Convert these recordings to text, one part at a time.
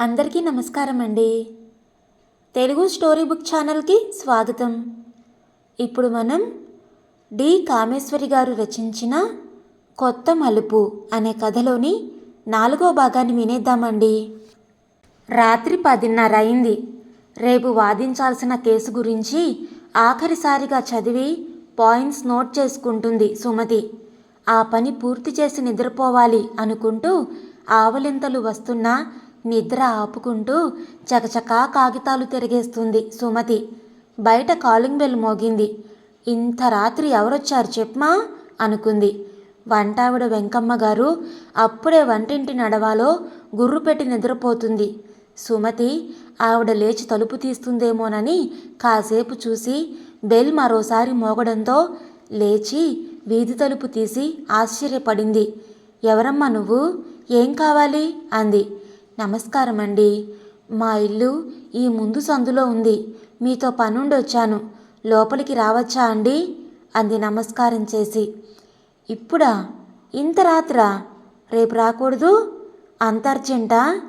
అందరికీ నమస్కారం అండి. తెలుగు స్టోరీ బుక్ ఛానల్కి స్వాగతం. ఇప్పుడు మనం డి. కామేశ్వరి గారు రచించిన కొత్త మలుపు అనే కథలోని నాలుగో భాగాన్ని వినేద్దామండి. రాత్రి పదిన్నర అయింది. రేపు వాదించాల్సిన కేసు గురించి ఆఖరిసారిగా చదివి పాయింట్స్ నోట్ చేసుకుంటుంది సుమతి. ఆ పని పూర్తి చేసి నిద్రపోవాలి అనుకుంటూ ఆవలింతలు వస్తున్నా నిద్ర ఆపుకుంటూ చకచకా కాగితాలు తిరిగేస్తుంది సుమతి. బయట కాలింగ్ బెల్ మోగింది. ఇంత రాత్రి ఎవరొచ్చారు చెప్పమా? అనుకుంది. వంటావిడ వెంకమ్మ గారు అప్పుడే వంటింటి నడవాలో గుర్రు పెట్టి నిద్రపోతుంది. సుమతి ఆవిడ లేచి తలుపు తీస్తుందేమోనని కాసేపు చూసి బెల్ మరోసారి మోగడంతో లేచి వీధి తలుపు తీసి ఆశ్చర్యపడింది. ఎవరమ్మా నువ్వు? ఏం కావాలి? అంది. నమస్కారం అండి మా ఇల్లు ఈ ముందు సందులో ఉంది. మీతో పనుండి వచ్చాను లోపలికి రావచ్చా అండి? అంది నమస్కారం చేసి. ఇప్పుడా? ఇంత రాత్రా? రేపు రాకూడదు? అంత అర్జెంటా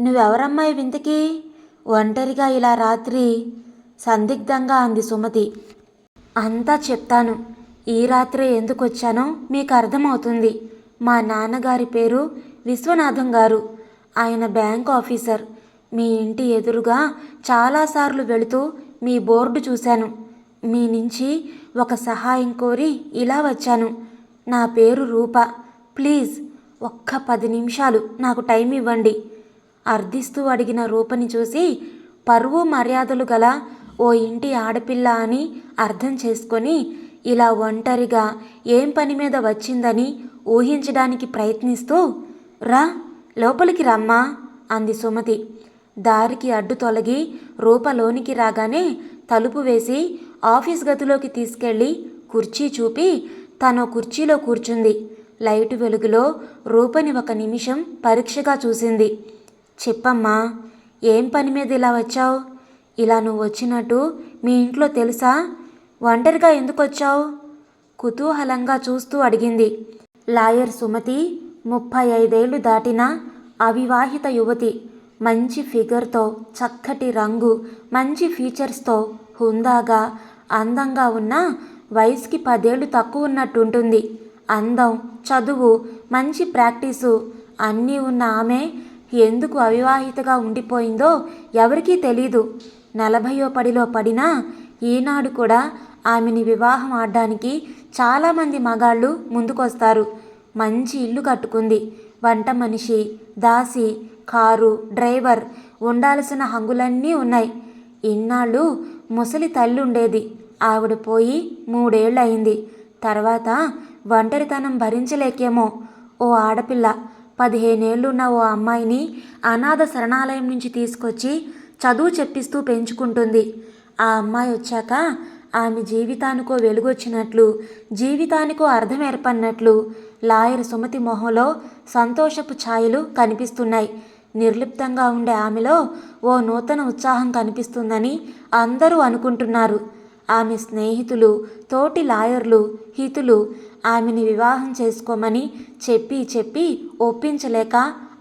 నువ్వెవరమ్మాయి వింతకి? ఒంటరిగా ఇలా రాత్రి? సందిగ్ధంగా అంది సుమతి. అంతా చెప్తాను. ఈ రాత్రే ఎందుకు వచ్చానో మీకు అర్థమవుతుంది మా నాన్నగారి పేరు విశ్వనాథం గారు. ఆయన బ్యాంక్ ఆఫీసర్. మీ ఇంటి ఎదురుగా చాలాసార్లు వెళుతూ మీ బోర్డు చూశాను. మీ నుంచి ఒక సహాయం కోరి ఇలా వచ్చాను. నా పేరు రూప. ప్లీజ్ ఒక్క పది నిమిషాలు నాకు టైం ఇవ్వండి. అర్థిస్తూ అడిగిన రూపని చూసి పరువు మర్యాదలు గల ఓ ఇంటి ఆడపిల్ల అని అర్థం చేసుకొని ఇలా ఒంటరిగా ఏం పని మీద వచ్చిందని ఊహించడానికి ప్రయత్నిస్తూ రా లోపలికి రమ్మా అంది సుమతి. దారికి అడ్డు తొలగి రూపలోనికి రాగానే తలుపు వేసి ఆఫీస్ గదిలోకి తీసుకెళ్ళి కుర్చీ చూపి తను కుర్చీలో కూర్చుంది. లైటు వెలుగులో రూపని ఒక నిమిషం పరీక్షగా చూసింది. చెప్పమ్మా ఏం పని మీద ఇలా వచ్చావు? ఇలా నువ్వు వచ్చినట్టు మీ ఇంట్లో తెలుసా? ఒంటరిగా ఎందుకు వచ్చావు? కుతూహలంగా చూస్తూ అడిగింది. లాయర్ సుమతి ముప్పై ఐదేళ్ళు దాటిన అవివాహిత యువతి మంచి ఫిగర్తో చక్కటి రంగు మంచి ఫీచర్స్తో హుందాగా అందంగా ఉన్న వయసుకి పదేళ్ళు తక్కువ ఉన్నట్టుంటుంది. అందం చదువు మంచి ప్రాక్టీసు అన్నీ ఉన్న ఆమె ఎందుకు అవివాహితగా ఉండిపోయిందో ఎవరికీ తెలీదు. నలభయో పడిలో పడినా ఈనాడు కూడా ఆమెని వివాహం ఆడడానికి చాలామంది మగాళ్ళు ముందుకొస్తారు. మంచి ఇల్లు కట్టుకుంది. వంట మనిషి దాసి కారు డ్రైవర్ ఉండాల్సిన హంగులన్నీ ఉన్నాయి. ఇన్నాళ్ళు ముసలి తల్లి ఉండేది. ఆవిడ పోయి మూడేళ్ళయింది. తర్వాత ఒంటరితనం భరించలేకేమో. ఓ ఆడపిల్ల పదిహేనేళ్ళున్న ఓ అమ్మాయిని అనాథ శరణాలయం నుంచి తీసుకొచ్చి చదువు చెప్పిస్తూ పెంచుకుంటుంది. ఆ అమ్మాయి వచ్చాక ఆమె జీవితానికో వెలుగొచ్చినట్లు జీవితానికో అర్థం ఏర్పడినట్లు లాయర్ సుమతి మొహంలో సంతోషపు ఛాయలు కనిపిస్తున్నాయి. నిర్లిప్తంగా ఉండే ఆమెలో ఓ నూతన ఉత్సాహం కనిపిస్తుందని అందరూ అనుకుంటున్నారు. ఆమె స్నేహితులు తోటి లాయర్లు హితులు ఆమెని వివాహం చేసుకోమని చెప్పి చెప్పి ఒప్పించలేక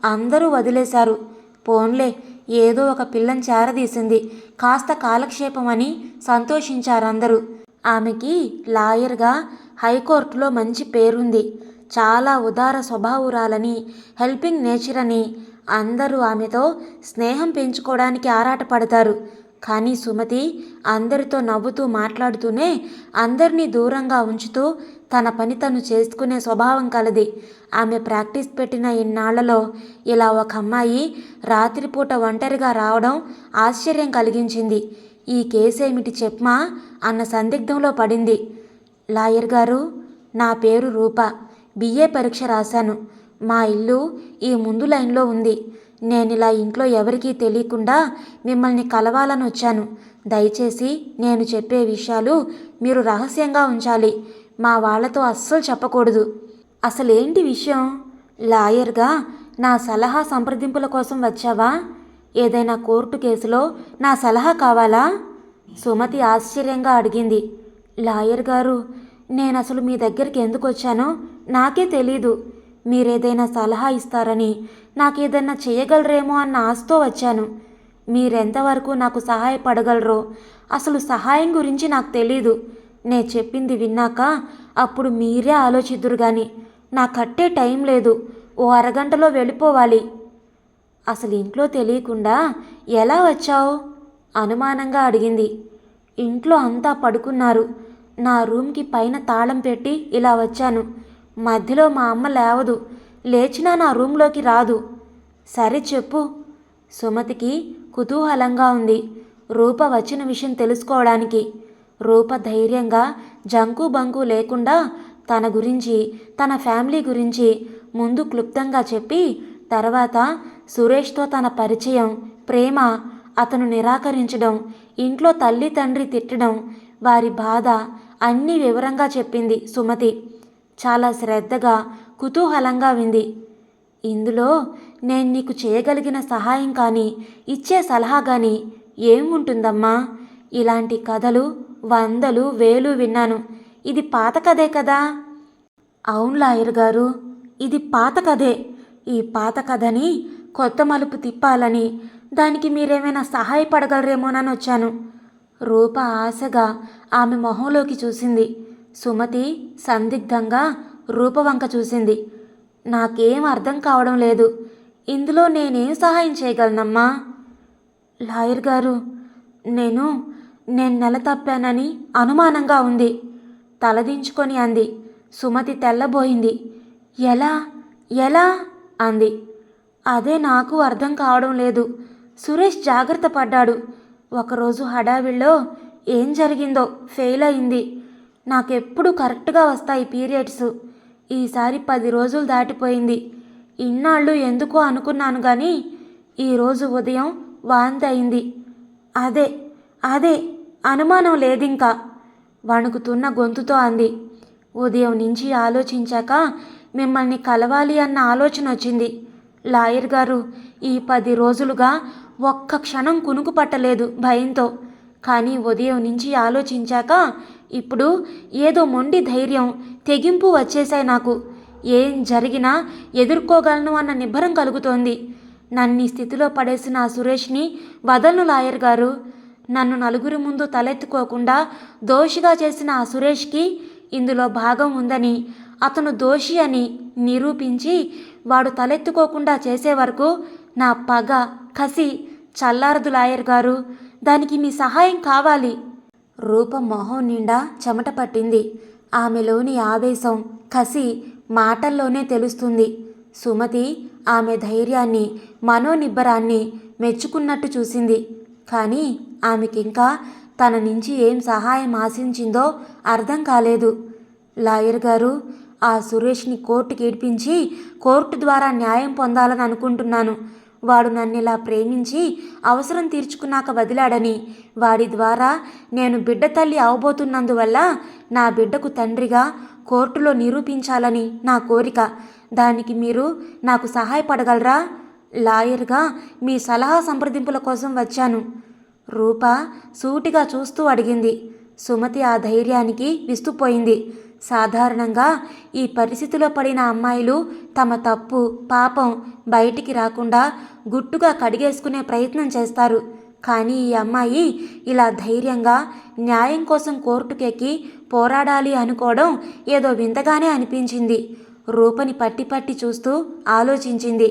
అందరూ వదిలేశారు. పోన్లే ఏదో ఒక పిల్లని చేరదీసింది. కాస్త కాలక్షేపమని సంతోషించారందరూ. ఆమెకి లాయర్గా హైకోర్టులో మంచి పేరుంది. చాలా ఉదార స్వభావురాలని హెల్పింగ్ నేచర్ అని అందరూ ఆమెతో స్నేహం పెంచుకోవడానికి ఆరాటపడతారు. కానీ సుమతి అందరితో నవ్వుతూ మాట్లాడుతూనే అందరినీ దూరంగా ఉంచుతూ తన పని తను చేసుకునే స్వభావం కలది. ఆమె ప్రాక్టీస్ పెట్టిన ఇన్నాళ్ళలో ఇలా ఒక అమ్మాయి రాత్రిపూట ఒంటరిగా రావడం ఆశ్చర్యం కలిగించింది. ఈ కేసేమిటి చెప్మా అన్న సందిగ్ధంలో పడింది. లాయర్ గారు నా పేరు రూప. బిఏ పరీక్ష రాశాను. మా ఇల్లు ఈ ముందు లైన్లో ఉంది. నేను ఇలా ఇంట్లో ఎవరికీ తెలియకుండా మిమ్మల్ని కలవాలని వచ్చాను. దయచేసి నేను చెప్పే విషయాలు మీరు రహస్యంగా ఉంచాలి. మా వాళ్ళతో అస్సలు చెప్పకూడదు. అసలేంటి విషయం? లాయర్గా నా సలహా సంప్రదింపుల కోసం వచ్చావా? ఏదైనా కోర్టు కేసులో నా సలహా కావాలా? సుమతి ఆశ్చర్యంగా అడిగింది. లాయర్ గారు నేను అసలు మీ దగ్గరికి ఎందుకు వచ్చానో నాకే తెలీదు. మీరేదైనా సలహా ఇస్తారని నాకేదన్నా చేయగలరేమో అన్న ఆశతో వచ్చాను. మీరెంతవరకు నాకు సహాయపడగలరో అసలు సహాయం గురించి నాకు తెలీదు. నే చెప్పింది విన్నాక అప్పుడు మీరే ఆలోచిద్దురు కానీ నా కట్టే టైం లేదు. ఓ అరగంటలో వెళ్ళిపోవాలి. అసలు ఇంట్లో తెలియకుండా ఎలా వచ్చావు? అనుమానంగా అడిగింది. ఇంట్లో అంతా పడుకున్నారు. నా రూమ్కి పైన తాళం పెట్టి ఇలా వచ్చాను. మధ్యలో మా అమ్మ లేవదు. లేచినా నా రూమ్లోకి రాదు. సరే చెప్పు. సుమతికి కుతూహలంగా ఉంది. రూప వచ్చిన విషయం తెలుసుకోవడానికి. రూప ధైర్యంగా జంకు బంకు లేకుండా తన గురించి తన ఫ్యామిలీ గురించి ముందు క్లుప్తంగా చెప్పి తర్వాత సురేష్తో తన పరిచయం ప్రేమ అతను నిరాకరించడం ఇంట్లో తల్లి తండ్రి తిట్టడం వారి బాధ అన్నీ వివరంగా చెప్పింది సుమతి. చాలా శ్రద్ధగా కుతూహలంగా వింది. ఇందులో నేను నీకు చేయగలిగిన సహాయం కానీ ఇచ్చే సలహా కానీ ఏముంటుందమ్మా? ఇలాంటి కథలు వందలు వేలు విన్నాను. ఇది పాత కథే కదా? అవును లాయర్ గారు ఇది పాత కథే. ఈ పాత కథని కొత్త మలుపు తిప్పాలని దానికి మీరేమైనా సహాయపడగలరేమోనని వచ్చాను. రూప ఆశగా ఆమె మొహంలోకి చూసింది. సుమతి సందిగ్ధంగా రూపవంక చూసింది. నాకేం అర్థం కావడం లేదు. ఇందులో నేనేం సహాయం చేయగలనమ్మా? లాయర్ గారు నేను నేను నెల తప్పానని అనుమానంగా ఉంది. తలదించుకొని అంది. సుమతి తెల్లబోయింది. ఎలా? ఎలా? అంది. అదే నాకు అర్థం కావడం లేదు. సురేష్ జాగ్రత్త పడ్డాడు. ఒకరోజు హడావిడిలో ఏం జరిగిందో ఫెయిల్ అయింది. నాకెప్పుడు కరెక్ట్గా వస్తాయి పీరియడ్స్. ఈసారి పది రోజులు దాటిపోయింది. ఇన్నాళ్ళు ఎందుకో అనుకున్నాను కానీ ఈరోజు ఉదయం వాంతి అయింది. అదే అదే అనుమానం లేదింకా. వణుకుతున్న గొంతుతో అంది. ఉదయం నుంచి ఆలోచించాక మిమ్మల్ని కలవాలి అన్న ఆలోచన వచ్చింది. లాయర్ గారు ఈ పది రోజులుగా ఒక్క క్షణం కునుకు పట్టలేదు భయంతో. కానీ ఉదయం నుంచి ఆలోచించాక ఇప్పుడు ఏదో మొండి ధైర్యం తెగింపు వచ్చేసాయి నాకు. ఏం జరిగినా ఎదుర్కోగలను అన్న నిబ్బరం కలుగుతోంది. నన్ను స్థితిలో పడేసిన ఆ సురేష్ని వదలను లాయర్ గారు. నన్ను నలుగురి ముందు తలెత్తుకోకుండా దోషిగా చేసిన ఆ సురేష్కి ఇందులో భాగం ఉందని అతను దోషి అని నిరూపించి వాడు తలెత్తుకోకుండా చేసే వరకు నా పగ కసి చల్లారదు లాయర్ గారు. దానికి మీ సహాయం కావాలి. రూప మొహం నిండా చెమట పట్టింది. ఆమెలోని ఆవేశం కసి మాటల్లోనే తెలుస్తుంది. సుమతి ఆమె ధైర్యాన్ని మనోనిబ్బరాన్ని మెచ్చుకున్నట్టు చూసింది. కానీ ఆమెకింకా తన నుంచి ఏం సహాయం ఆశించిందో అర్థం కాలేదు. లాయర్ గారు ఆ సురేష్ని కోర్టుకి ఏడ్పించి కోర్టు ద్వారా న్యాయం పొందాలని అనుకుంటున్నాను. వాడు నన్ను ఇలా ప్రేమించి అవసరం తీర్చుకున్నాక వదిలాడని. వాడి ద్వారా నేను బిడ్డ తల్లి అవబోతున్నందువల్ల నా బిడ్డకు తండ్రిగా కోర్టులో నిరూపించాలని నా కోరిక. దానికి మీరు నాకు సహాయపడగలరా? లాయర్గా మీ సలహా సంప్రదింపుల కోసం వచ్చాను. రూప సూటిగా చూస్తూ అడిగింది. సుమతి ఆ ధైర్యానికి విస్తుపోయింది. సాధారణంగా ఈ పరిస్థితిలో పడిన అమ్మాయిలు తమ తప్పు పాపం బయటికి రాకుండా గుట్టుగా కడిగేసుకునే ప్రయత్నం చేస్తారు. కానీ ఈ అమ్మాయి ఇలా ధైర్యంగా న్యాయం కోసం కోర్టుకెక్కి పోరాడాలి అనుకోవడం ఏదో వింతగానే అనిపించింది. రూపని పట్టి పట్టి చూస్తూ ఆలోచించింది.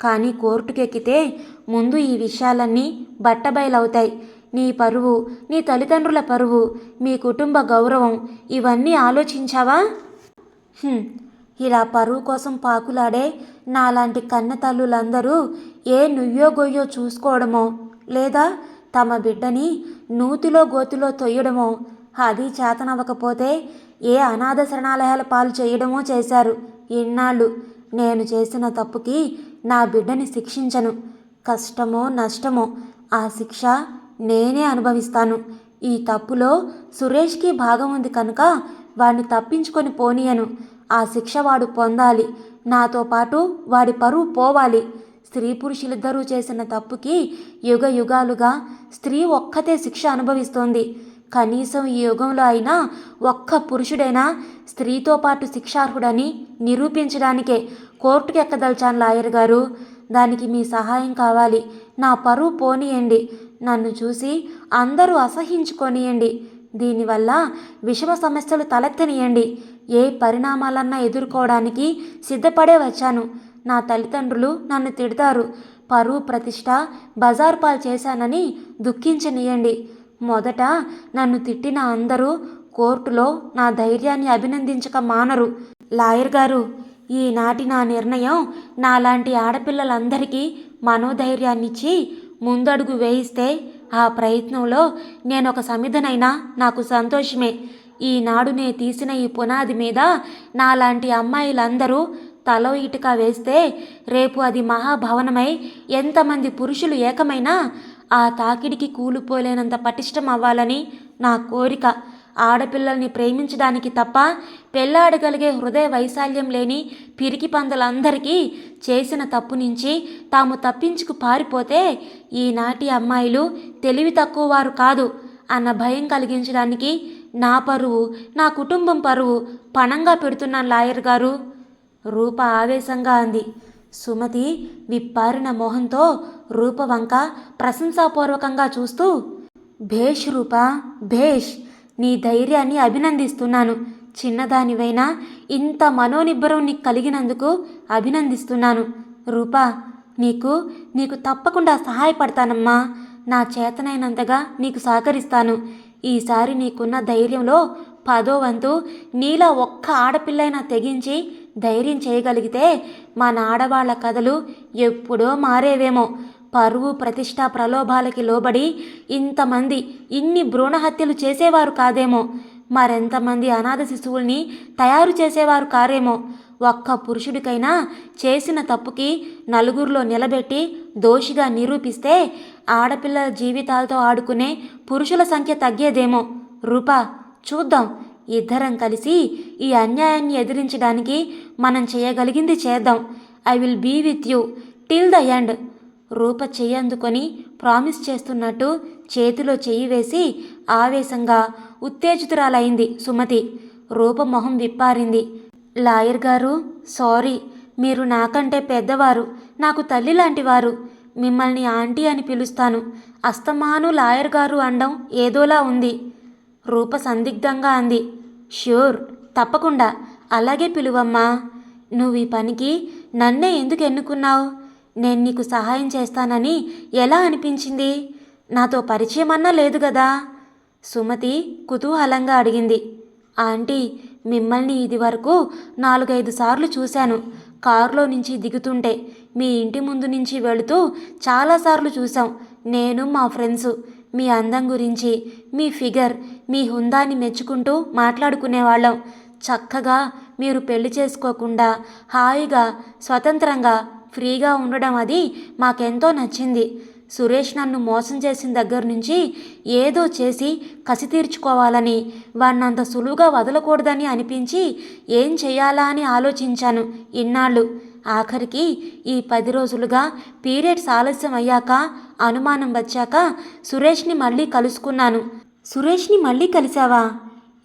కానీ కోర్టుకెక్కితే ముందు ఈ విషయాలన్నీ బట్టబయలవుతాయి. నీ పరువు నీ తల్లిదండ్రుల పరువు మీ కుటుంబ గౌరవం ఇవన్నీ ఆలోచించావా? ఇలా పరువు కోసం పాకులాడే నాలాంటి కన్న తల్లులందరూ ఏ నుయ్యో గొయ్యో చూసుకోవడమో లేదా తమ బిడ్డని నూతిలో గోతిలో తొయ్యడమో అది చేతనవ్వకపోతే ఏ అనాథ శరణాలయాల పాలు చేయడమో చేశారు. ఇన్నాళ్ళు నేను చేసిన తప్పుకి నా బిడ్డని శిక్షించను. కష్టమో నష్టమో ఆ శిక్ష నేనే అనుభవిస్తాను. ఈ తప్పులో సురేష్కి భాగం ఉంది కనుక వాడిని తప్పించుకొని పోనీయను. ఆ శిక్ష వాడు పొందాలి. నాతో పాటు వాడి పరువు పోవాలి. స్త్రీ పురుషులిద్దరూ చేసిన తప్పుకి యుగ యుగాలుగా స్త్రీ ఒక్కతే శిక్ష అనుభవిస్తోంది. కనీసం ఈ యుగంలో అయినా ఒక్క పురుషుడైనా స్త్రీతో పాటు శిక్షార్హుడని నిరూపించడానికే కోర్టుకు ఎక్కదలిచాను లాయర్ గారు. దానికి మీ సహాయం కావాలి. నా పరువు పోనీయండి. నన్ను చూసి అందరూ అసహించుకొనియండి. దీనివల్ల విషమ సమస్యలు తలెత్తనియండి. ఏ పరిణామాలన్నా ఎదుర్కోవడానికి సిద్ధపడే వచ్చాను. నా తల్లిదండ్రులు నన్ను తిడతారు. పరువు ప్రతిష్ట బజార్ పాలు చేశానని దుఃఖించనియండి. మొదట నన్ను తిట్టిన అందరూ కోర్టులో నా ధైర్యాన్ని అభినందించక మానరు. లాయర్ గారు ఈనాటి నా నిర్ణయం నాలాంటి ఆడపిల్లలందరికీ మనోధైర్యాన్నిచ్చి ముందడుగు వేయిస్తే ఆ ప్రయత్నంలో నేనొక సమిధనైనా నాకు సంతోషమే. ఈనాడు నే తీసిన ఈ పునాది మీద నాలాంటి అమ్మాయిలందరూ తలో ఇటుక వేస్తే రేపు అది మహాభవనమై ఎంతమంది పురుషులు ఏకమైనా ఆ తాకిడికి కూలిపోలేనంత పటిష్టం అవ్వాలని నా కోరిక. ఆడపిల్లల్ని ప్రేమించడానికి తప్ప పెళ్ళాడగలిగే హృదయ వైశాల్యం లేని పిరికి పందులందరికీ చేసిన తప్పు నుంచి తాము తప్పించుకు పారిపోతే ఈనాటి అమ్మాయిలు తెలివి తక్కువ వారు కాదు అన్న భయం కలిగించడానికి నా పరువు నా కుటుంబం పరువు పణంగా పెడుతున్నాను లాయర్ గారు. రూప ఆవేశంగా అంది. సుమతి విప్పారిన మొహంతో రూప వంక ప్రశంసాపూర్వకంగా చూస్తూ భేష్ రూప భేష్ నీ ధైర్యాన్ని అభినందిస్తున్నాను. చిన్నదానివైనా ఇంత మనోనిబ్బరం నీకు కలిగినందుకు అభినందిస్తున్నాను. రూపా నీకు నీకు తప్పకుండా సహాయపడతానమ్మా. నా చేతనైనంతగా నీకు సహకరిస్తాను. ఈసారి నీకున్న ధైర్యంలో పదో వంతు నీలా ఒక్క ఆడపిల్లైనా తెగించి ధైర్యం చేయగలిగితే మన ఆడవాళ్ళ కథలు ఎప్పుడో మారేవేమో. పరువు ప్రతిష్ట ప్రలోభాలకి లోబడి ఇంతమంది ఇన్ని భ్రూణ హత్యలు చేసేవారు కాదేమో. మరెంతమంది అనాథ శిశువుల్ని తయారు చేసేవారు కారేమో. ఒక్క పురుషుడికైనా చేసిన తప్పుకి నలుగురిలో నిలబెట్టి దోషిగా నిరూపిస్తే ఆడపిల్లల జీవితాలతో ఆడుకునే పురుషుల సంఖ్య తగ్గేదేమో. రూపా చూద్దాం. ఇద్దరం కలిసి ఈ అన్యాయాన్ని ఎదిరించడానికి మనం చేయగలిగింది చేద్దాం. I will be with you till the end. Rupa చెయ్యి అందుకొని ప్రామిస్ చేస్తున్నట్టు చేతిలో చెయ్యి వేసి ఆవేశంగా ఉత్తేజితురాలైంది సుమతి. రూప మొహం విప్పారింది. లాయర్ గారు సారీ మీరు నాకంటే పెద్దవారు నాకు తల్లి లాంటివారు మిమ్మల్ని ఆంటీ అని పిలుస్తాను. అస్తమాను లాయర్ గారు అండం ఏదోలా ఉంది. రూప సందిగ్ధంగా అంది. ష్యూర్ తప్పకుండా. అలాగే పిలువమ్మా. నువ్వు ఈ పనికి నన్నే ఎందుకు ఎన్నుకున్నావు? నేను నీకు సహాయం చేస్తానని ఎలా అనిపించింది? నాతో పరిచయం అన్నా లేదు కదా సుమతి కుతూహలంగా అడిగింది. ఆంటీ మిమ్మల్ని ఇది వరకు నాలుగైదు సార్లు చూశాను. కారులో నుంచి దిగుతుంటే మీ ఇంటి ముందు నుంచి వెళుతూ చాలాసార్లు చూసాం నేను మా ఫ్రెండ్స్ మీ అందం గురించి మీ ఫిగర్ మీ హుందాన్ని మెచ్చుకుంటూ మాట్లాడుకునేవాళ్ళం. చక్కగా మీరు పెళ్ళి చేసుకోకుండా హాయిగా స్వతంత్రంగా ఫ్రీగా ఉండడం అది మాకెంతో నచ్చింది. సురేష్ నన్ను మోసం చేసిన దగ్గర నుంచి ఏదో చేసి కసి తీర్చుకోవాలని వాణ్ణంత సులువుగా వదలకూడదని అనిపించి ఏం చేయాలా అని ఆలోచించాను ఇన్నాళ్ళు. ఆఖరికి ఈ పది రోజులుగా పీరియడ్స్ ఆలస్యం అయ్యాక అనుమానం వచ్చాక సురేష్ని మళ్ళీ కలుసుకున్నాను. సురేష్ని మళ్ళీ కలిసావా?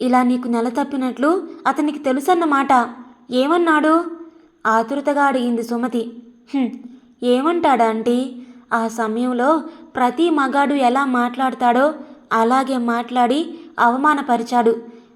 ఇలా నీకు నెల తప్పినట్లు అతనికి తెలుసన్నమాట. ఏమన్నాడు? ఆతురతగా అడిగింది సుమతి. ఏమంటాడా ఆంటీ? ఆ సమయంలో ప్రతి మగాడు ఎలా మాట్లాడతాడో అలాగే మాట్లాడి అవమానపరిచాడు.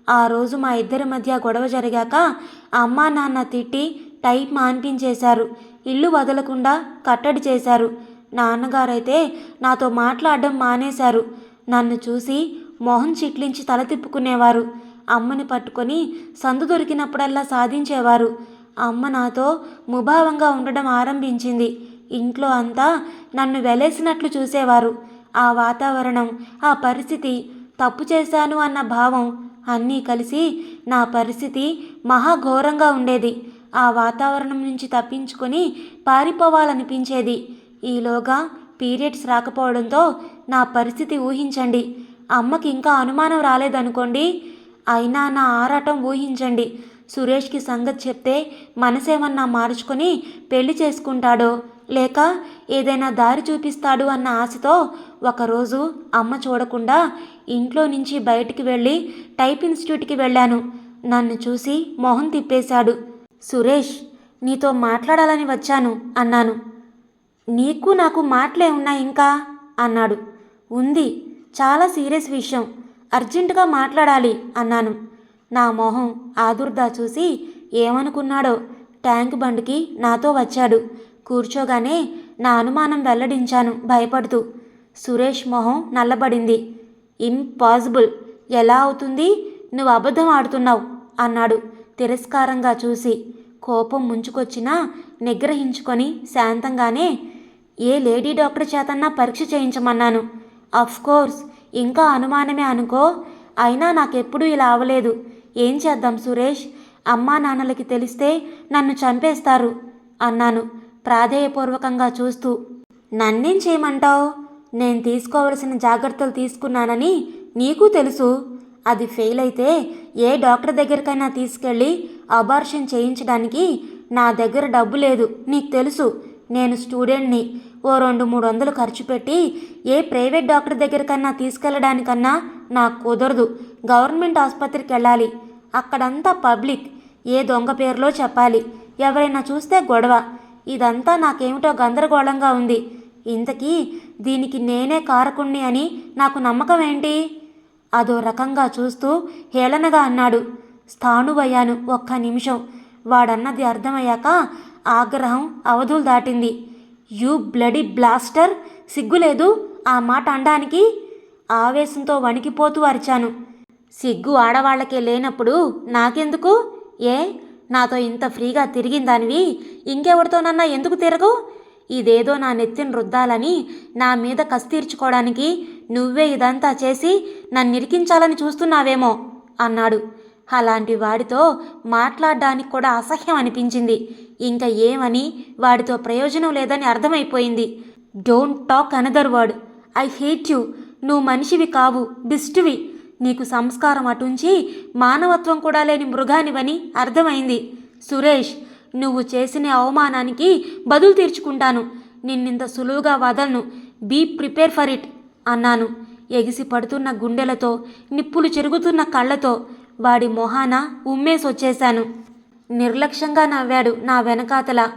ఆ రోజు మా ఇద్దరి మధ్య గొడవ జరిగాక అమ్మా నాన్న తిట్టి టైప్ మాన్పించేశారు. ఇల్లు వదలకుండా కట్టడి చేశారు. నాన్నగారైతే నాతో మాట్లాడడం మానేశారు. నన్ను చూసి మొహం చిట్లించి తల తిప్పుకునేవారు. అమ్మని పట్టుకొని సందు దొరికినప్పుడల్లా సాధించేవారు. అమ్మ నాతో ముభావంగా ఉండడం ఆరంభించింది. ఇంట్లో అంతా నన్ను వెలేసినట్లు చూసేవారు. ఆ వాతావరణం ఆ పరిస్థితి తప్పు చేశాను అన్న భావం అన్నీ కలిసి నా పరిస్థితి మహాఘోరంగా ఉండేది. ఆ వాతావరణం నుంచి తప్పించుకొని పారిపోవాలనిపించేది. ఈలోగా పీరియడ్స్ రాకపోవడంతో నా పరిస్థితి ఊహించండి. అమ్మకి ఇంకా అనుమానం రాలేదనుకోండి. అయినా నా ఆరాటం ఊహించండి. సురేష్కి సంగతి చెప్తే మనసేమన్నా మార్చుకొని పెళ్ళి చేసుకుంటాడో? లేక ఏదైనా దారి చూపిస్తాడు అన్న ఆశతో ఒకరోజు అమ్మ చూడకుండా ఇంట్లో నుంచి బయటికి వెళ్ళి టైప్ ఇన్స్టిట్యూట్కి వెళ్ళాను. నన్ను చూసి మొహం తిప్పేశాడు. సురేష్ నీతో మాట్లాడాలని వచ్చాను అన్నాను. నీకు నాకు మాటలే ఉన్నాయి ఇంకా? అన్నాడు. ఉంది. చాలా సీరియస్ విషయం. అర్జెంటుగా మాట్లాడాలి అన్నాను. నా మొహం ఆదుర్దా చూసి ఏమనుకున్నాడో. ట్యాంక్ బండికి నాతో వచ్చాడు. కూర్చోగానే నా అనుమానం వెల్లడించాను భయపడుతూ. సురేష్ మొహం నల్లబడింది. ఇంపాసిబుల్. ఎలా అవుతుంది? నువ్వు అబద్ధం ఆడుతున్నావు అన్నాడు తిరస్కారంగా చూసి. కోపం ముంచుకొచ్చినా నిగ్రహించుకొని శాంతంగానే ఏ లేడీ డాక్టర్ చేతన్నా పరీక్ష చేయించమన్నాను. అఫ్ కోర్స్ ఇంకా అనుమానమే అనుకో. అయినా నాకెప్పుడు ఇలా అవ్వలేదు ఏం చేద్దాం సురేష్? అమ్మా నాన్నలకి తెలిస్తే నన్ను చంపేస్తారు అన్నాను ప్రాధేయపూర్వకంగా చూస్తూ. నన్నేం చేయమంటావు? నేను తీసుకోవలసిన జాగ్రత్తలు తీసుకున్నానని నీకు తెలుసు. అది ఫెయిల్ అయితే ఏ డాక్టర్ దగ్గరికైనా తీసుకెళ్ళి అబార్షన్ చేయించడానికి నా దగ్గర డబ్బు లేదు. నీకు తెలుసు నేను స్టూడెంట్ని. ఓ రెండు మూడు వందలు ఖర్చు పెట్టి ఏ ప్రైవేట్ డాక్టర్ దగ్గరికన్నా తీసుకెళ్ళడానికన్నా నాకు కుదరదు. గవర్నమెంట్ ఆసుపత్రికి వెళ్ళాలి. అక్కడంతా పబ్లిక్. ఏ దొంగ పేరులో చెప్పాలి. ఎవరైనా చూస్తే గొడవ. ఇదంతా నాకేమిటో గందరగోళంగా ఉంది. ఇంతకీ దీనికి నేనే కారకుణ్ణి అని నాకు నమ్మకం ఏంటి? అదో రకంగా చూస్తూ హేళనగా అన్నాడు. స్థాణువయ్యాను ఒక్క నిమిషం. వాడన్నది అర్థమయ్యాక ఆగ్రహం అవధులు దాటింది. You bloody blaster! సిగ్గులేదు ఆ మాట అనడానికి? ఆవేశంతో వణికిపోతూ అరిచాను. సిగ్గు ఆడవాళ్ళకే లేనప్పుడు నాకెందుకు? ఏ? నాతో ఇంత ఫ్రీగా తిరిగిందానివి? ఇంకెవరితోనన్నా ఎందుకు తిరగవు ఇదేదో నా నెత్తిని రుద్దాలని నా మీద కస్తీర్చుకోవడానికి నువ్వే ఇదంతా చేసి నన్నిరికించాలని చూస్తున్నావేమో అన్నాడు. అలాంటి వాడితో మాట్లాడడానికి కూడా అసహ్యం అనిపించింది. ఇంకా ఏమని? వాడితో ప్రయోజనం లేదని అర్థమైపోయింది. Don't talk another word. I hate you. నువ్వు మనిషివి కావు బిస్టువి నీకు సంస్కారం అటుంచి మానవత్వం కూడా లేని మృగానివని అర్థమైంది. సురేష్ నువ్వు చేసిన అవమానానికి బదులు తీర్చుకుంటాను. నిన్నింత సులువుగా వదలను. బీ ప్రిపేర్ ఫర్ ఇట్ అన్నాను. ఎగిసి పడుతున్న గుండెలతో నిప్పులు చెరుగుతున్న కళ్ళతో వాడి మొహాన ఉమ్మేసొచ్చేశాను. నిర్లక్ష్యంగా నవ్వాడు నా వెనకాతల.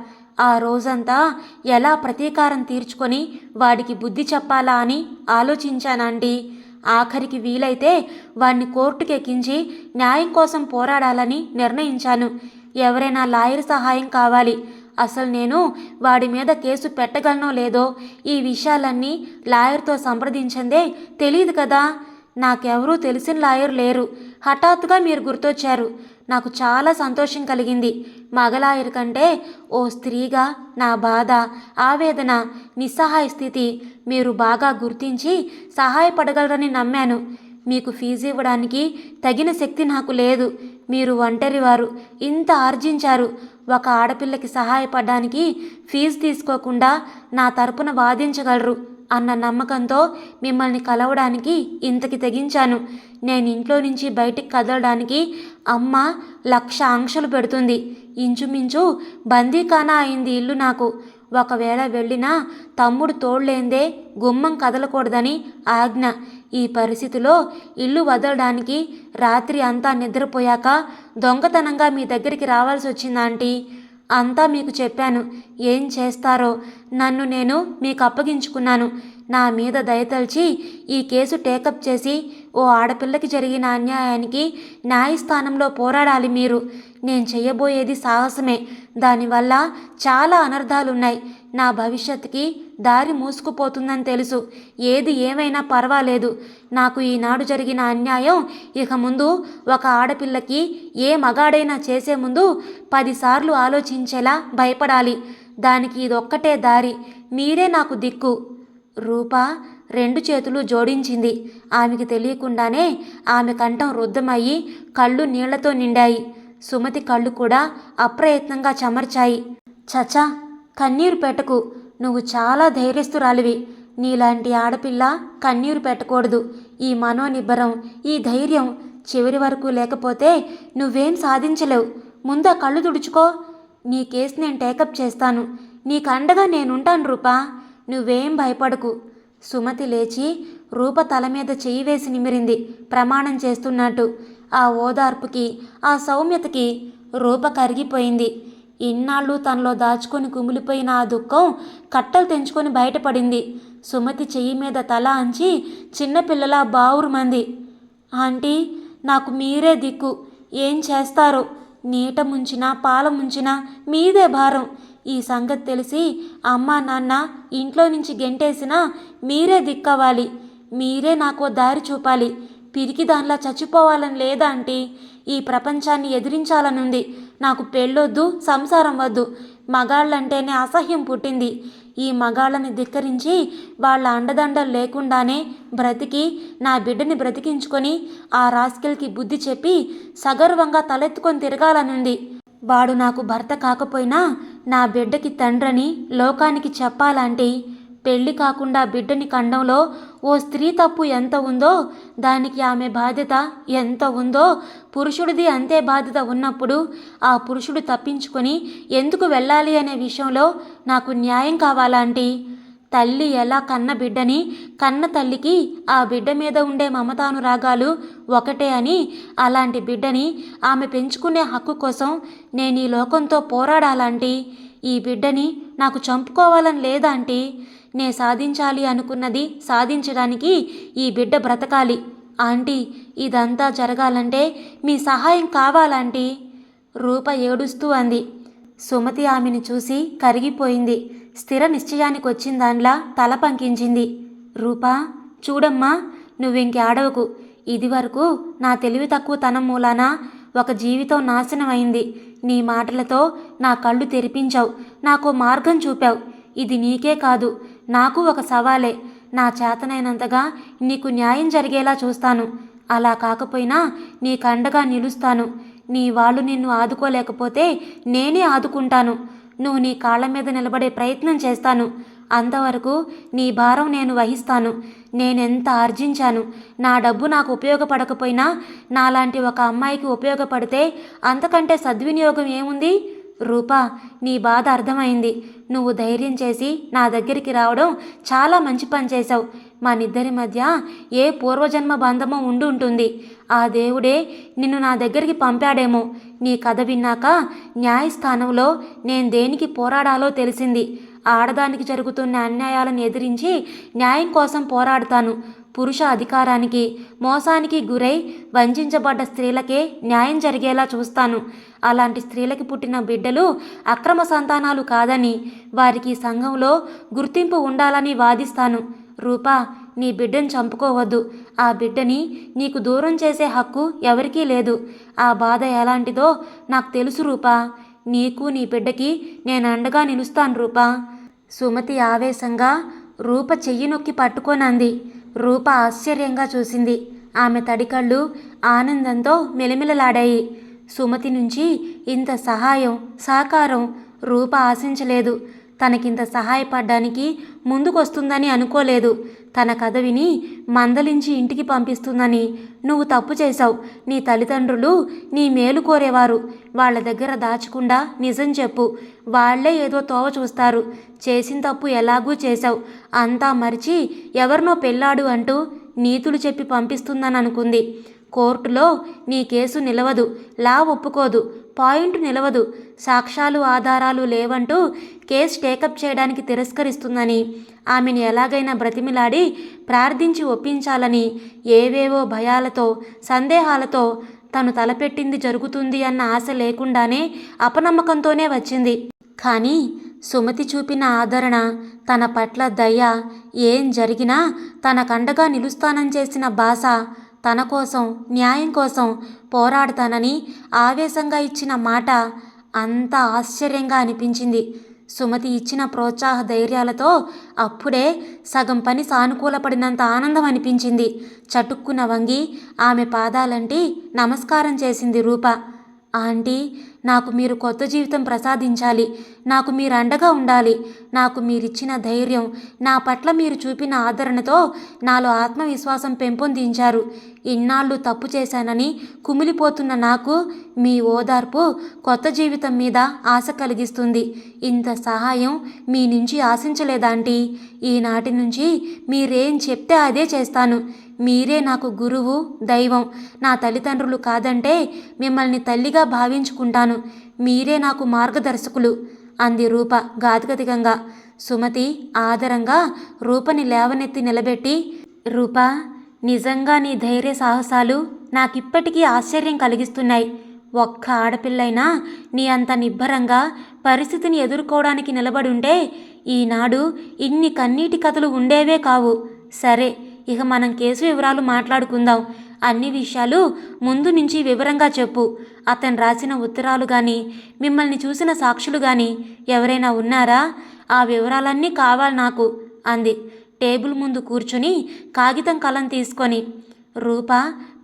ఆ రోజంతా ఎలా ప్రతీకారం తీర్చుకొని వాడికి బుద్ధి చెప్పాలా అని ఆలోచించానండి ఆఖరికి వీలైతే వాణ్ణి కోర్టుకెక్కించి న్యాయం కోసం పోరాడాలని నిర్ణయించాను. ఎవరైనా లాయర్ సహాయం కావాలి. అసలు నేను వాడి మీద కేసు పెట్టగలనో లేదో ఈ విషయాలన్నీ లాయర్తో సంప్రదించిందే తెలియదు కదా. నాకెవరూ తెలిసిన లాయర్ లేరు. హఠాత్తుగా మీరు గుర్తొచ్చారు. నాకు చాలా సంతోషం కలిగింది. మగలాయరు కంటే ఓ స్త్రీగా నా బాధ ఆవేదన నిస్సహాయ స్థితి మీరు బాగా గుర్తించి సహాయపడగలరని నమ్మాను. మీకు ఫీజు ఇవ్వడానికి తగిన శక్తి నాకు లేదు. మీరు ఒంటరివారు ఇంత ఆర్జించారు. ఒక ఆడపిల్లకి సహాయపడడానికి ఫీజు తీసుకోకుండా నా తరపున వాదించగలరు. అన్న నమ్మకంతో మిమ్మల్ని కలవడానికి ఇంతకి తెగించాను. నేను ఇంట్లో నుంచి బయటికి కదలడానికి అమ్మ లక్ష ఆంక్షలు పెడుతుంది. ఇంచుమించు బందీఖానా అయింది ఇల్లు నాకు. ఒకవేళ వెళ్ళినా తమ్ముడు తోడులేందే గుమ్మం కదలకూడదని ఆజ్ఞ. ఈ పరిస్థితిలో ఇల్లు వదలడానికి రాత్రి అంతా నిద్రపోయాక దొంగతనంగా మీ దగ్గరికి రావాల్సి వచ్చింది ఆంటీ? అంతా మీకు చెప్పాను. ఏం చేస్తారో నన్ను నేను మీకు అప్పగించుకున్నాను. నా మీద దయతలిచి ఈ కేసు టేకప్ చేసి ఓ ఆడపిల్లకి జరిగిన అన్యాయానికి న్యాయస్థానంలో పోరాడాలి మీరు. నేను చేయబోయేది సాహసమే. దానివల్ల చాలా అనర్థాలున్నాయి. నా భవిష్యత్తుకి దారి మూసుకుపోతుందని తెలుసు. ఏది ఏమైనా పర్వాలేదు. నాకు ఈనాడు జరిగిన అన్యాయం ఇక ముందు ఒక ఆడపిల్లకి ఏ మగాడైనా చేసే ముందు పదిసార్లు ఆలోచించేలా భయపడాలి. దానికి ఇదొక్కటే దారి. మీరే నాకు దిక్కు. రూప రెండు చేతులు జోడించింది. ఆమెకి తెలియకుండానే ఆమె కంఠం రుద్దమయ్యి కళ్ళు నీళ్ళతో నిండాయి. సుమతి కళ్ళు కూడా అప్రయత్నంగా చెమర్చాయి. చచా కన్నీరు పెట్టకు నువ్వు చాలా ధైర్యస్తురాలివి నీలాంటి ఆడపిల్ల కన్నీరు పెట్టకూడదు ఈ మనోనిబ్బరం ఈ ధైర్యం చివరి వరకు లేకపోతే నువ్వేం సాధించలేవు. ముందు ఆ కళ్ళు తుడుచుకో. నీ కేసు నేను టేకప్ చేస్తాను. నీకు అండగా నేనుంటాను రూపా. నువ్వేం భయపడకు. సుమతి లేచి రూప తల మీద చెయ్యి వేసి నిమిరింది. ప్రమాణం చేస్తున్నట్టు. ఆ ఓదార్పుకి ఆ సౌమ్యతకి రూప కరిగిపోయింది. ఇన్నాళ్ళు తనలో దాచుకొని కుమిలిపోయిన ఆ దుఃఖం కట్టలు తెంచుకొని బయటపడింది. సుమతి చెయ్యి మీద తల అంచి చిన్నపిల్లల బావురుమంది ఆంటీ నాకు మీరే దిక్కు. ఏం చేస్తారు? నీట ముంచినా పాల ముంచినా మీదే భారం. ఈ సంగతి తెలిసి అమ్మ నాన్న ఇంట్లో నుంచి గెంటేసినా మీరే దిక్కవ్వాలి. మీరే నాకు దారి చూపాలి. పిరికి దానిలా చచ్చిపోవాలని లేదా ఆంటీ? ఈ ప్రపంచాన్ని ఎదిరించాలనుంది. నాకు పెళ్ళొద్దు సంసారం వద్దు. మగాళ్ళంటేనే అసహ్యం పుట్టింది. ఈ మగాళ్ళని ధిక్కరించి వాళ్ళ అండదండలు లేకుండానే బ్రతికి నా బిడ్డని బ్రతికించుకొని ఆ రాస్కిల్కి బుద్ధి చెప్పి సగర్వంగా తలెత్తుకొని తిరగాలనుంది. వాడు నాకు భర్త కాకపోయినా నా బిడ్డకి తండ్రని లోకానికి చెప్పాలంటే పెళ్ళి కాకుండా బిడ్డని కండంలో ఓ స్త్రీ తప్పు ఎంత ఉందో దానికి ఆమె బాధ్యత ఎంత ఉందో పురుషుడిది అంతే బాధ్యత ఉన్నప్పుడు ఆ పురుషుడు తప్పించుకొని ఎందుకు వెళ్ళాలి అనే విషయంలో నాకు న్యాయం కావాలంటీ తల్లి ఎలా కన్న బిడ్డని కన్న తల్లికి ఆ బిడ్డ మీద ఉండే మమతానురాగాలు ఒకటే అని అలాంటి బిడ్డని ఆమె పెంచుకునే హక్కు కోసం నేను ఈ లోకంతో పోరాడాలంటీ ఈ బిడ్డని నాకు చంపుకోవాలని లేదా లేదాంటీ నే సాధించాలి అనుకున్నది సాధించడానికి ఈ బిడ్డ బ్రతకాలి. ఆంటీ ఇదంతా జరగాలంటే మీ సహాయం కావాలాంటీ? రూప ఏడుస్తూ అంది. సుమతి ఆమెను చూసి కరిగిపోయింది. స్థిర నిశ్చయానికి వచ్చిన దానిలా తల పంకించింది. రూపా చూడమ్మా నువ్వింక ఆడవకు. ఇదివరకు నా తెలివి తక్కువ తనం మూలాన ఒక జీవితం నాశనం అయింది నీ మాటలతో నా కళ్ళు తెరిపించావు. నాకు మార్గం చూపావు. ఇది నీకే కాదు. నాకు ఒక సవాలే. నా చేతనైనంతగా నీకు న్యాయం జరిగేలా చూస్తాను. అలా కాకపోయినా నీ కండగా నిలుస్తాను. నీ వాళ్ళు నిన్ను ఆదుకోలేకపోతే నేనే ఆదుకుంటాను. నువ్వు నీ కాళ్ళ మీద నిలబడే ప్రయత్నం చేస్తాను. అంతవరకు నీ భారం నేను వహిస్తాను. నేనెంత ఆర్జించాను? నా డబ్బు నాకు ఉపయోగపడకపోయినా నాలాంటి ఒక అమ్మాయికి ఉపయోగపడితే అంతకంటే సద్వినియోగం ఏముంది? రూపా నీ బాధ అర్థమైంది. నువ్వు ధైర్యం చేసి నా దగ్గరికి రావడం చాలా మంచి పని చేశావు. మనిద్దరి మధ్య ఏ పూర్వజన్మ బంధమో ఉండి ఉంటుంది. ఆ దేవుడే నిన్ను నా దగ్గరికి పంపాడేమో. నీ కథ విన్నాక న్యాయస్థానంలో నేను దేనికి పోరాడాలో తెలిసింది. ఆడదానికి జరుగుతున్న అన్యాయాలను ఎదిరించి న్యాయం కోసం పోరాడతాను. పురుష అధికారానికి మోసానికి గురై వంచబడ్డ స్త్రీలకే న్యాయం జరిగేలా చూస్తాను. అలాంటి స్త్రీలకి పుట్టిన బిడ్డలు అక్రమ సంతానాలు కాదని వారికి సంఘంలో గుర్తింపు ఉండాలని వాదిస్తాను. రూపా నీ బిడ్డను చంపుకోవద్దు. ఆ బిడ్డని నీకు దూరం చేసే హక్కు ఎవరికీ లేదు. ఆ బాధ ఎలాంటిదో నాకు తెలుసు రూపా. నీకు నీ బిడ్డకి నేను అండగా నిలుస్తాను రూపా. సుమతి ఆవేశంగా రూప చెయ్యి నొక్కి పట్టుకోనంది. రూప ఆశ్చర్యంగా చూసింది. ఆమె తడికళ్ళు ఆనందంతో మెలిమిలలాడాయి. సుమతి నుంచి ఇంత సహాయం సహకారం రూప ఆశించలేదు. తనకింత సహాయపడ్డానికి ముందుకొస్తుందని అనుకోలేదు. తన కథ విని మందలించి ఇంటికి పంపిస్తుందని నువ్వు తప్పు చేశావు. నీ తల్లిదండ్రులు నీ మేలు కోరేవారు. వాళ్ళ దగ్గర దాచకుండా నిజం చెప్పు. వాళ్ళే ఏదో తోవ చూస్తారు. చేసిన తప్పు ఎలాగూ చేశావు. అంతా మరిచి ఎవరినో పెళ్ళాడు అంటూ నీతులు చెప్పి పంపిస్తుందని అనుకుంది. కోర్టులో నీ కేసు నిలవదు. లా ఒప్పుకోదు. పాయింట్ నిలవదు. సాక్ష్యాలు ఆధారాలు లేవంటూ కేసు టేకప్ చేయడానికి తిరస్కరిస్తుందని ఆమెను ఎలాగైనా బ్రతిమిలాడి ప్రార్థించి ఒప్పించాలని ఏవేవో భయాలతో సందేహాలతో తను తలపెట్టింది జరుగుతుంది అన్న ఆశ లేకుండానే అపనమ్మకంతోనే వచ్చింది. కానీ సుమతి చూపిన ఆదరణ తన పట్ల దయ ఏం జరిగినా తనకండగా నిలుస్తానని చేసిన భాష తన కోసం న్యాయం కోసం పోరాడతానని ఆవేశంగా ఇచ్చిన మాట అంత ఆశ్చర్యంగా అనిపించింది. సుమతి ఇచ్చిన ప్రోత్సాహ ధైర్యాలతో అప్పుడే సగం పని సానుకూలపడినంత ఆనందం అనిపించింది. చటుక్కున వంగి ఆమె పాదాలంటి నమస్కారం చేసింది రూప. ఆంటీ నాకు మీరు కొత్త జీవితం ప్రసాదించాలి. నాకు మీరు అండగా ఉండాలి. నాకు మీరిచ్చిన ధైర్యం నా పట్ల మీరు చూపిన ఆదరణతో నాలో ఆత్మవిశ్వాసం పెంపొందించారు. ఇన్నాళ్ళు తప్పు చేశానని కుమిలిపోతున్న నాకు మీ ఓదార్పు కొత్త జీవితం మీద ఆశ కలిగిస్తుంది. ఇంత సహాయం మీ నుంచి ఆశించలేదాంటీ ఈనాటి నుంచి మీరేం చెప్తే అదే చేస్తాను. మీరే నాకు గురువు దైవం. నా తల్లిదండ్రులు కాదంటే మిమ్మల్ని తల్లిగా భావించుకుంటాను. మీరే నాకు మార్గదర్శకులు అంది రూప గాదిగదిగంగా సుమతి ఆదరంగా రూపని లేవనెత్తి నిలబెట్టి రూప నిజంగా నీ ధైర్య సాహసాలు నాకిప్పటికీ ఆశ్చర్యం కలిగిస్తున్నాయి. ఒక్క ఆడపిల్లైనా నీ అంత నిబ్బరంగా పరిస్థితిని ఎదుర్కోవడానికి నిలబడుంటే ఈనాడు ఇన్ని కన్నీటి కథలు ఉండేవే కావు. సరే ఇక మనం కేసు వివరాలు మాట్లాడుకుందాం. అన్ని విషయాలు ముందు నుంచి వివరంగా చెప్పు. అతను రాసిన ఉత్తరాలు కానీ మిమ్మల్ని చూసిన సాక్షులు కానీ ఎవరైనా ఉన్నారా? ఆ వివరాలన్నీ కావాలి నాకు అంది. టేబుల్ ముందు కూర్చుని కాగితం కలం తీసుకొని రూప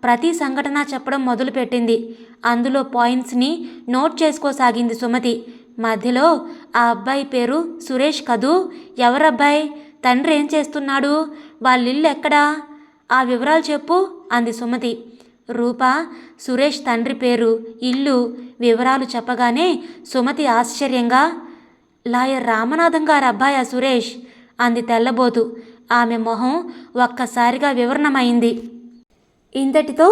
ప్రతి సంఘటన చెప్పడం మొదలుపెట్టింది. అందులో పాయింట్స్ని నోట్ చేసుకోసాగింది సుమతి. మధ్యలో ఆ అబ్బాయి పేరు సురేష్ కదూ? ఎవరబ్బాయి? తండ్రి ఏం చేస్తున్నాడు? వాళ్ళిల్లు ఎక్కడా? ఆ వివరాలు చెప్పు అంది సుమతి. రూప సురేష్ తండ్రి పేరు ఇల్లు వివరాలు చెప్పగానే సుమతి ఆశ్చర్యంగా లాయర్ రామనాథం గారు అబ్బాయా సురేష్? అంది తెల్లబోతు. ఆమె మొహం ఒక్కసారిగా వివరణమైంది. ఇంతటితో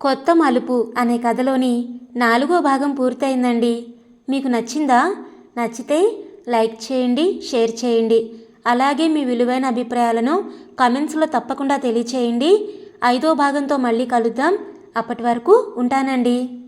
కొత్త మలుపు అనే కథలోని నాలుగో భాగం పూర్తయిందండి. మీకు నచ్చిందా? నచ్చితే లైక్ చేయండి షేర్ చేయండి. అలాగే మీ విలువైన అభిప్రాయాలను కమెంట్స్లో తప్పకుండా తెలియచేయండి. ఐదో భాగంతో మళ్ళీ కలుద్దాం. అప్పటి వరకు ఉంటానండి.